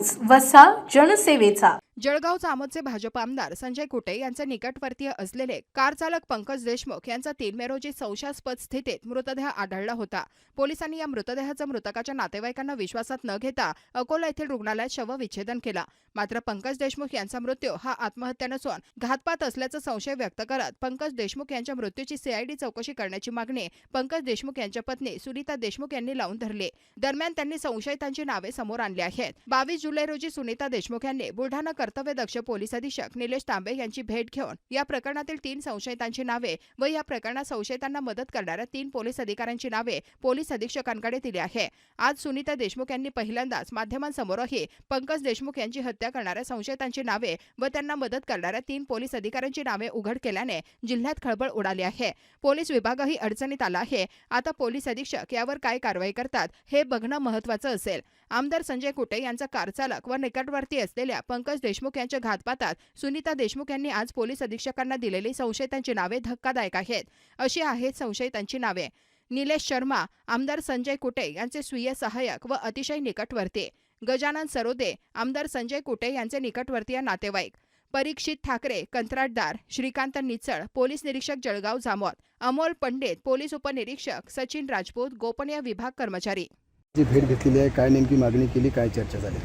News वसा जनसेवेचा. जळगाव जामोदचे भाजप आमदार संजय कुटे यांचे निकटवर्तीय असलेले कारचालक पंकज देशमुख यांचा तीन मे रोजी संशयास्पद स्थितीत मृतदेह आढळला होता. पोलिसांनी या मृतदेहाचं मृतकाच्या नातेवाईकांना विश्वासात न घेता अकोला येथील रुग्णालयात शवविच्छेदन केला. मात्र पंकज देशमुख यांचा मृत्यू हा आत्महत्या नसून घातपात असल्याचा संशय व्यक्त करत पंकज देशमुख यांच्या मृत्यूची सीआयडी चौकशी करण्याची मागणी पंकज देशमुख यांच्या पत्नी सुनीता देशमुख यांनी लावून धरली. दरम्यान त्यांनी संशयितांची नावे समोर आणली आहेत. बावीस जुलै रोजी सुनीता देशमुख यांनी बुलढाणा कर्तव्यदक्ष पोलीस अधीक्षक निलेश तांबे यांची भेट घेऊन या प्रकरणातील तीन संशयितांची नावे व या प्रकरणात संशयितांना मदत करणाऱ्या तीन पोलीस अधिकाऱ्यांची नावे पोलीस अधीक्षकांकडे दिली आहे. आज सुनीता देशमुख यांनी पहिल्यांदाच माध्यमांसमोरही पंकज देशमुख यांची हत्या करणाऱ्या संशयितांची नावे व त्यांना मदत करणाऱ्या तीन पोलीस अधिकाऱ्यांची नावे उघड केल्याने जिल्ह्यात खळबळ उडाली आहे. पोलीस विभागही अडचणीत आला आहे. आता पोलीस अधीक्षक यावर काय कारवाई करतात हे बघणं महत्वाचं असेल. आमदार संजय कुटे यांचा कारचालक व निकटवर्ती असलेल्या पंकज देशमुख यांच्या घातपातात सुनीता देशमुख यांनी आज पोलीस अधीक्षकांना दिलेली संशयितांची नावे धक्कादायक आहेत. अशी आहेत संशयितांची नावे. निलेश शर्मा आमदार संजय कुटे यांचे स्वीय सहाय्यक व अतिशय निकटवर्ती. गजानन सरोदे आमदार संजय कुटे यांचे निकटवर्तीय नातेवाईक. परीक्षित ठाकरे कंत्राटदार श्रीकांत निचळ पोलीस निरीक्षक जळगाव जामोद. अमोल पंडित पोलीस उपनिरीक्षक सचिन राजपूत गोपनीय विभाग कर्मचारी. जी भेट घेतलेली आहे काय नेमकी मागणी केली काय चर्चा झाली?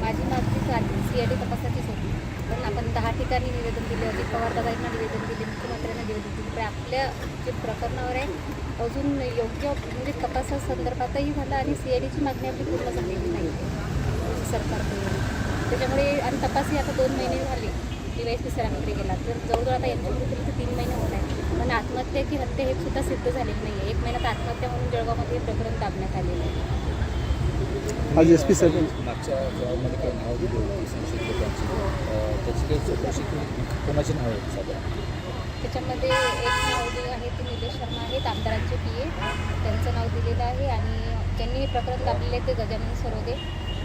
माझी मागणी चालली सी आय डी तपासाचीच होती. पण आपण दहा ठिकाणी निवेदन दिले अजित पवार दादांना निवेदन दिले मुख्यमंत्र्यांना निवेदन दिले. पण आपल्या जे प्रकरणावर आहे अजून योग्य म्हणजे तपासासंदर्भातही झालं आणि सी आय डीची मागणी आपली पूर्ण झालेली नाही. सरकारकडून त्याच्यामुळे आणि तपासही आता दोन महिने झाले. डी वाय पी सरांकडे गेला. तर जवळजवळ आता यांच्या तीन महिने होत आहे पण आत्महत्या की हत्या हे सुद्धा सिद्ध झालेली नाही आहे एक महिन्यात आत्महत्या म्हणून जळगावमध्ये हे प्रकरण दाबण्यात आलेलं आहे. आज एस पी साहेब. मागच्या जॉबमध्ये काही नावं दिली होती संशयित लोकांची. अं, त्याची काही चौकशी केली कोणाची नावं आहेत साधारण त्याच्यामध्ये एक नाव जे आहे ते निलेश शर्मा आहेत आमदारांचे पी ए. त्यांचं नाव दिलेलं आहे आणि ज्यांनी हे प्रकरण दाबलेले आहे ते गजानन सरोदे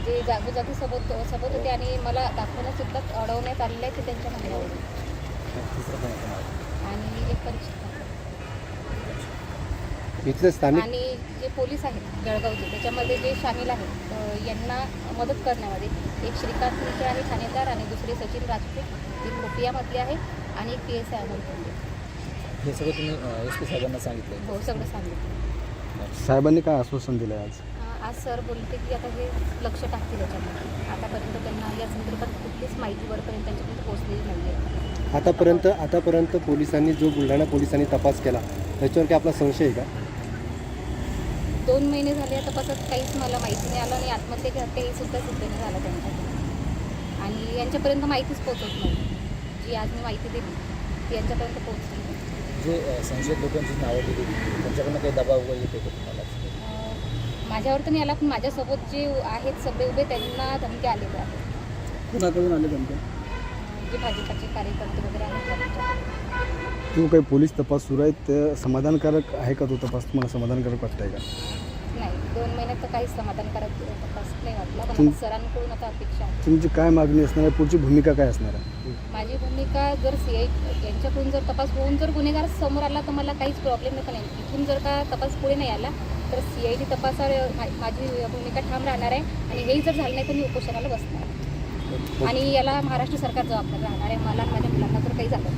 जे जागोजागी सोबत सोबत होते आणि मला दाखवण्यासुद्धा अडवण्यात आलेले आहे ते त्यांच्या आणि एक परीक्षित ठाकरे. इथले स्थानिक? आणि जे पोलीस आहेत जळगावचे त्याच्यामध्ये जे सामील आहेत अ, यांना मदत करण्यामध्ये एक श्रीकांत निचे आहे ठाणेदार आणि दुसरे सचिन राजपूत ते खोपियामधले आहे आणि एक पी एस आय अमोल. हे सगळं तुम्ही एस पी साहेबांना सांगितलं हो सगळं सांगितलं. साहेबांनी काय आश्वासन दिलं आज? अ, आज सर बोलते की आता हे लक्ष टाकतील याच्यामध्ये. आतापर्यंत त्यांना या संदर्भात कुठलीच माहिती वरपर्यंत त्यांच्यापर्यंत पोहोचलेली नाही आहे आतापर्यंत आतापर्यंत पोलिसांनी जो बुलढाणा पोलिसांनी तपास केला त्याच्यावर काय आपला संशय आहे का? दोन महिने झाले या तपासात काहीच मला माहिती नाही आलं आणि आत्महत्या की हत्या हे सुद्धा सिद्ध नाही झालं त्यांच्याकडून. आणि यांच्यापर्यंत माहितीच पोहोचत नाही. जी आज मी माहिती दिली ती यांच्यापर्यंत पोहोचली नाही. जे संशयित लोकांची नावं दिली होती त्यांच्याकडनं काही दबाव वगैरे येते का तुम्हाला? अ, माझ्यावर तर नाही आला पण माझ्यासोबत जे आहेत सगळे उभे त्यांना धमकी आलेल्या आहेत. कुणाकडून आले अ, जे भाजपाचे कार्यकर्ते वगैरे आहेत. जो काही पोलीस तपास सुरू आहे ते समाधानकारक आहे का तो तपास? तुम्हाला समाधानकारक वाटतंय का? नाही दोन महिन्यात तर काहीच समाधानकारक तपास नाही वाटला पण सरांकडून आता अपेक्षा आहे. तुमची काय मागणी असणार आहे? पुढची भूमिका काय असणार आहे? माझी भूमिका जर सी आय यांच्याकडून जर तपास होऊन जर गुन्हेगार समोर आला तर मला काहीच प्रॉब्लेम नाही पण इथून जर का तपास पुढे नाही आला तर सी आय डी तपासावर माझी भूमिका ठाम राहणार आहे. आणि हेही जर झालं नाही तर मी उपोषणाला बसणार आणि याला महाराष्ट्र सरकार जबाबदार राहणार आहे. मला माझ्या मुलांना तर काही झालं